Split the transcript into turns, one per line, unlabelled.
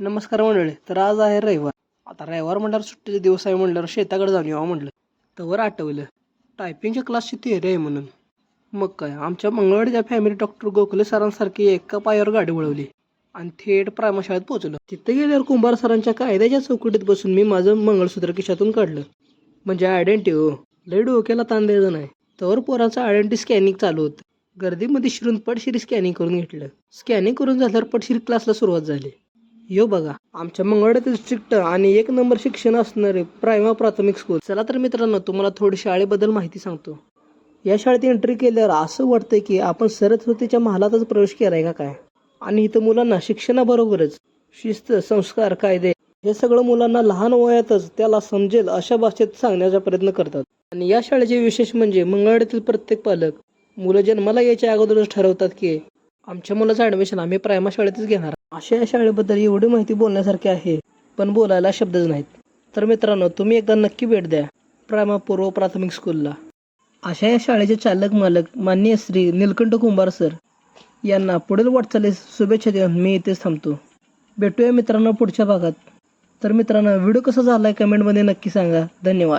नमस्कार मंडळी तर आज आहे रविवार. आता रविवार म्हणल्यावर सुट्टीचे दिवस आहे म्हणल्यावर शेताकडे जाऊन यावं म्हणलं तवर आठवलं टायपिंगच्या क्लासची थिअरी आहे म्हणून. मग काय आमच्या मंगळवाडीच्या फॅमिली डॉक्टर गोखले सरांसारखी एका पायावर गाडी वळवली आणि थेट प्रायमशाळेत पोहोचलो. तिथे गेल्यावर कुंभार सरांच्या कायद्याच्या चौकटीत बसून मी माझं मंगळसूत्र खिशातून काढलं. म्हणजे आयडेंटिटी हो लय डोक्याला ताण द्यायचं नाही. तर पोराचं आयडेंटी स्कॅनिंग चालू होतं. गर्दीमध्ये शिरून पटशिरी स्कॅनिंग करून घेतलं. स्कॅनिंग करून झाल्यावर पटशिरी क्लासला सुरुवात झाली. यो बघा आमच्या मंगळवाड्यातील स्ट्रिक्ट आणि एक नंबर शिक्षण असणारे प्रायमा प्राथमिक स्कूल चला तर मित्रांनो तुम्हाला थोडी शाळेबद्दल माहिती सांगतो. या शाळेत एंट्री केल्यावर असं वाटतं की आपण सरस्वतीच्या महालातच प्रवेश केलाय का काय? आणि इथं मुलांना शिक्षणाबरोबरच शिस्त संस्कार कायदे हे सगळं मुलांना लहान वयातच त्याला समजेल अशा भाषेत सांगण्याचा प्रयत्न करतात. आणि या शाळेचे विशेष म्हणजे मंगळवाड्यातील प्रत्येक पालक मुलं जन्माला यायच्या अगोदरच ठरवतात की आमच्या मुलाचं ॲडमिशन आम्ही प्रायमा शाळेतच घेणार. अशा या शाळेबद्दल एवढी माहिती बोलण्यासारखी आहे पण बोलायला शब्दच नाहीत. तर मित्रांनो तुम्ही एकदा नक्की भेट द्या प्रामापूर्व प्राथमिक स्कूलला. अशा या शाळेचे चालक मालक माननीय श्री निलकंठ कुंभार सर यांना पुढील वाटचालीस शुभेच्छा देऊन मी इथेच थांबतो. भेटूया मित्रांनो पुढच्या भागात. तर मित्रांनो व्हिडिओ कसा झाला आहे कमेंटमध्ये नक्की सांगा. धन्यवाद.